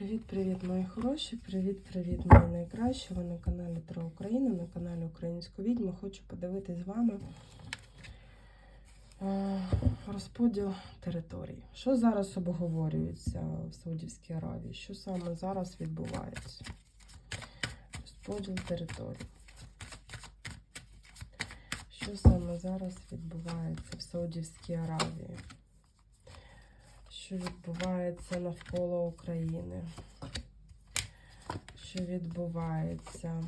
Привіт-привіт, мої хороші! Привіт-привіт, мої найкращі! Ви на каналі Тро Україна, на каналі Українську відьму. Хочу подивитись з вами е, розподіл територій. Що зараз обговорюється в Саудівській Аравії? Що саме зараз відбувається? Розподіл територій. Що саме зараз відбувається в Саудівській Аравії? Що відбувається навколо України? Що відбувається?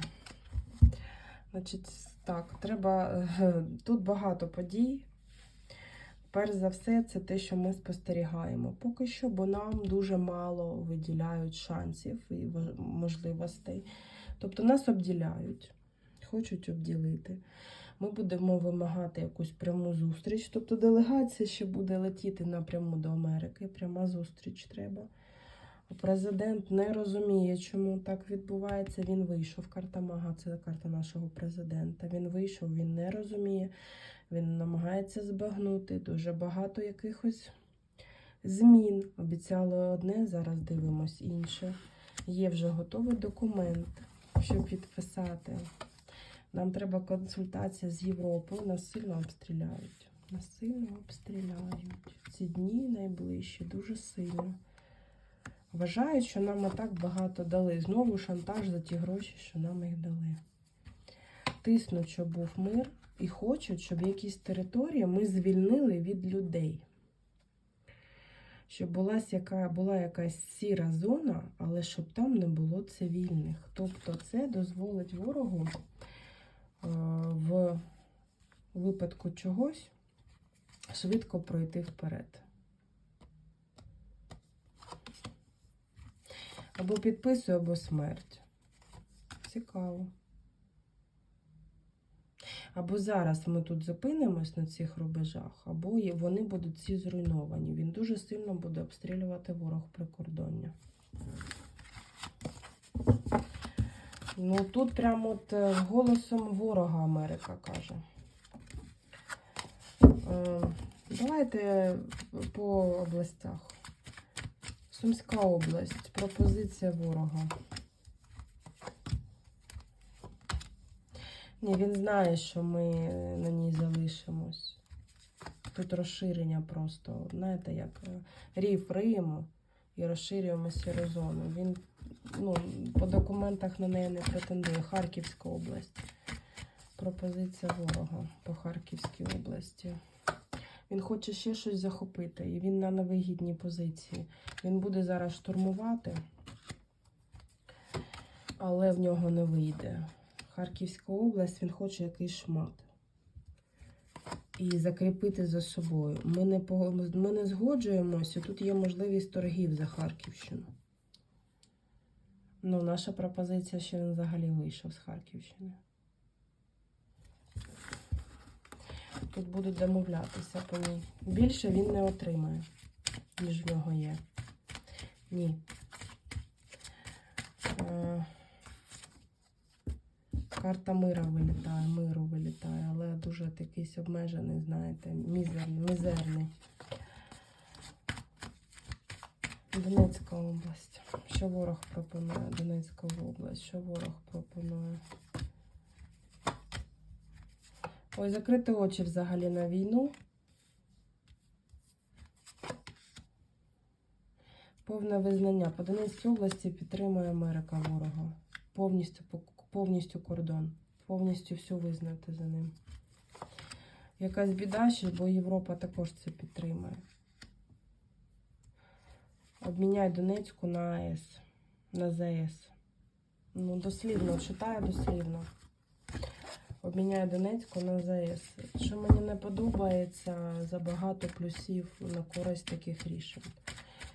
Значить, так, треба. е, Тут багато подій. Перш за все, це те, що ми спостерігаємо. Поки що, бо нам дуже мало виділяють шансів і можливостей. Тобто нас обділяють, хочуть обділити. Ми будемо вимагати якусь пряму зустріч. Тобто делегація ще буде летіти напряму до Америки. Пряма зустріч треба. Президент не розуміє, чому так відбувається. Він вийшов. Карта Мага це карта нашого президента. Він вийшов, він не розуміє. Він намагається збагнути дуже багато якихось змін. Обіцяли одне, зараз дивимось інше. Є вже готовий документ, щоб підписати. Нам треба консультація з Європою. Нас сильно обстріляють. Нас сильно обстріляють. Ці дні найближчі, дуже сильно. Вважають, що нам так багато дали. Знову шантаж за ті гроші, що нам їх дали. Тиснуть, щоб був мир, і хочуть, щоб якісь території ми звільнили від людей. Щоб була, яка, була якась сіра зона, але щоб там не було цивільних. Тобто це дозволить ворогу в випадку чогось швидко пройти вперед. Або підписує, або смерть. Цікаво. Або зараз ми тут зупинимось на цих рубежах, або вони будуть всі зруйновані. Він дуже сильно буде обстрілювати ворог прикордоння. Ну тут прямо от е, голосом ворога Америка каже. Е, Давайте по областях. Сумська область. Пропозиція ворога. Ні, він знає, що ми на ній залишимось. Тут розширення просто, знаєте, як е, рів Риму і розширюємо сіру. Він ну, документах на неї не претендує. Харківська область. Пропозиція ворога по Харківській області. Він хоче ще щось захопити, і він на невигідній позиції. Він буде зараз штурмувати, але в нього не вийде. Харківська область, він хоче якийсь шмат. І закріпити за собою. Ми не, ми не згоджуємося, тут є можливість торгів за Харківщину. Ну, наша пропозиція, що він взагалі вийшов з Харківщини. Тут будуть домовлятися по ній. Більше він не отримає, ніж в нього є. Ні. Е, Карта мира вилітає, миру вилітає, але дуже якийсь обмежений, знаєте, мізерний, мізерний. Донецька область. Що ворог пропонує? Донецька область. Що ворог пропонує? Ой, закрити очі взагалі на війну. Повне визнання. По Донецькій області підтримує Америка ворога. Повністю, повністю кордон. Повністю все визнати за ним. Якась біда ще, бо Європа також це підтримує. Обміняй Донецьку на АЕС, на ЗАЕС. Ну, дослівно, читаю дослівно. Обміняю Донецьку на ЗАЕС. Що мені не подобається, забагато плюсів на користь таких рішень.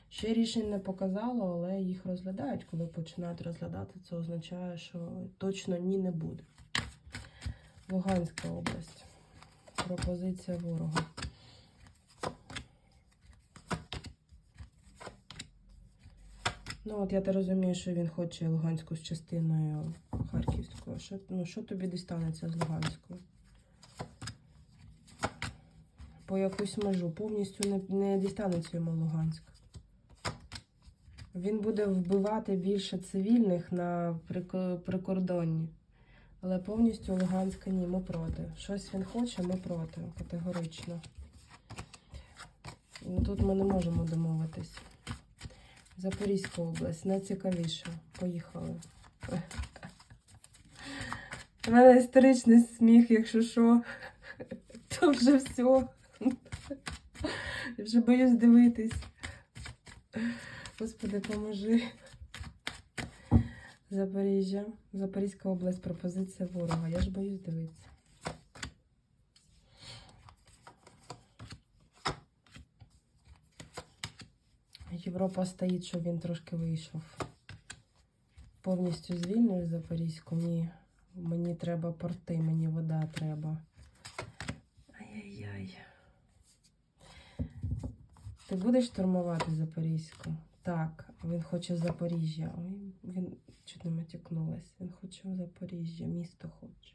Ще рішень не показало, але їх розглядають. Коли починають розглядати, це означає, що точно ні не буде. Луганська область. Пропозиція ворога. Ну, от я так розумію, що він хоче Луганську з частиною Харківською. Що, ну, що тобі дістанеться з Луганською? По якусь межу повністю не, не дістанеться йому Луганськ. Він буде вбивати більше цивільних на прикордонні. Але повністю Луганська ні, ми проти. Щось він хоче, ми проти, категорично. Тут ми не можемо домовитись. Запорізька область, найцікавіше. Поїхали. У мене історичний сміх, якщо що, то вже все. Я вже боюсь дивитись. Господи, поможи. Запоріжжя. Запорізька область, пропозиція ворога. Я ж боюсь дивитися. Європа стоїть, щоб він трошки вийшов. Повністю звільнив Запорізьку. Ні. Мені треба порти, мені вода треба. Ай-яй-яй. Ти будеш штурмувати Запорізьку? Так, він хоче Запоріжжя. Ой, він чуть не матюкнулась. Він хоче Запоріжжя, місто хоче.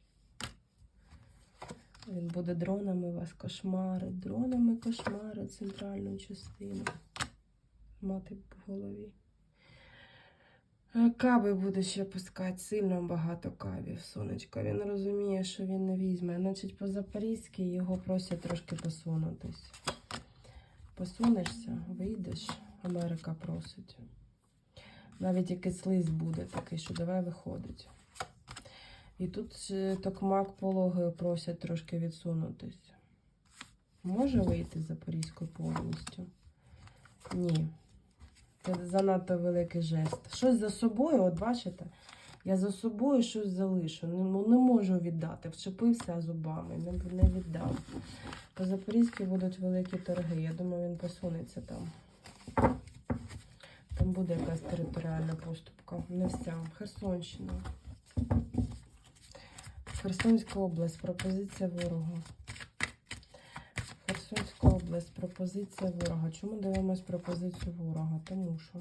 Він буде дронами вас кошмарить. Дронами кошмарить центральну частину. Мати в голові. Е, Каби буде ще пускати, сильно багато кабів, сонечко. Він розуміє, що він не візьме. Значить, по Запорізьки його просять трошки посунутись. Посунешся, вийдеш, Америка просить. Навіть якийсь лист буде такий, що давай виходить. І тут ще токмак пологи просять трошки відсунутись. Може вийти з Запорізькою повністю? Ні. Це занадто великий жест. Щось за собою, от бачите, я за собою щось залишу. Не, не можу віддати. Вчепився зубами, не, не віддам. По Запорізьки будуть великі торги. Я думаю, він посунеться там. Там буде якась територіальна поступка. Не вся. Херсонщина. Херсонська область. Пропозиція ворога. Херсонська область. Пропозиція ворога. Чому дивимось пропозицію ворога? Тому що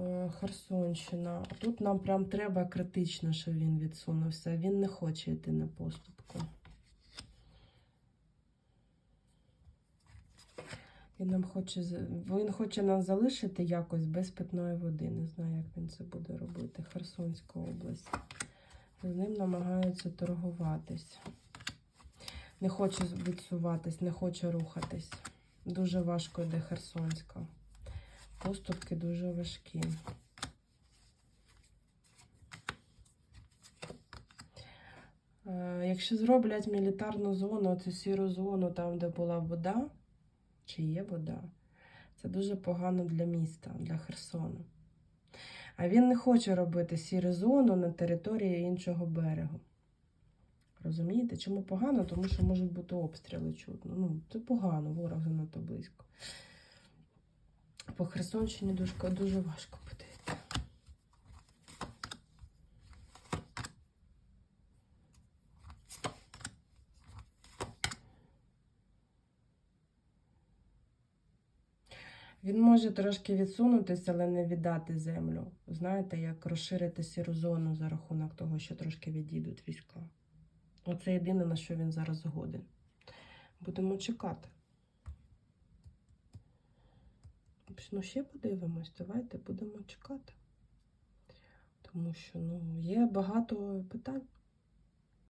е, Херсонщина. Тут нам прям треба критично, щоб він відсунувся. Він не хоче йти на поступку. Він нам хоче він хоче нас залишити якось без питної води. Не знаю, як він це буде робити. Херсонська область. З ним намагаються торгуватись. Не хоче відсуватись, не хоче рухатись. Дуже важко йде Херсонська. Поступки дуже важкі. Е, Якщо зроблять мілітарну зону, цю сіру зону, там, де була вода, чи є вода, це дуже погано для міста, для Херсону. А він не хоче робити сіру зону на території іншого берегу. Розумієте? Чому погано? Тому що можуть бути обстріли чутно. Ну, це погано, ворог занадто близько. По Херсонщині дуже, дуже важко буде. Він може трошки відсунутися, але не віддати землю. Знаєте, як розширити сіру зону за рахунок того, що трошки відійдуть війська. Оце єдине, на що він зараз згоден. Будемо чекати. Ну, ще подивимось, давайте будемо чекати. Тому що ну, є багато питань.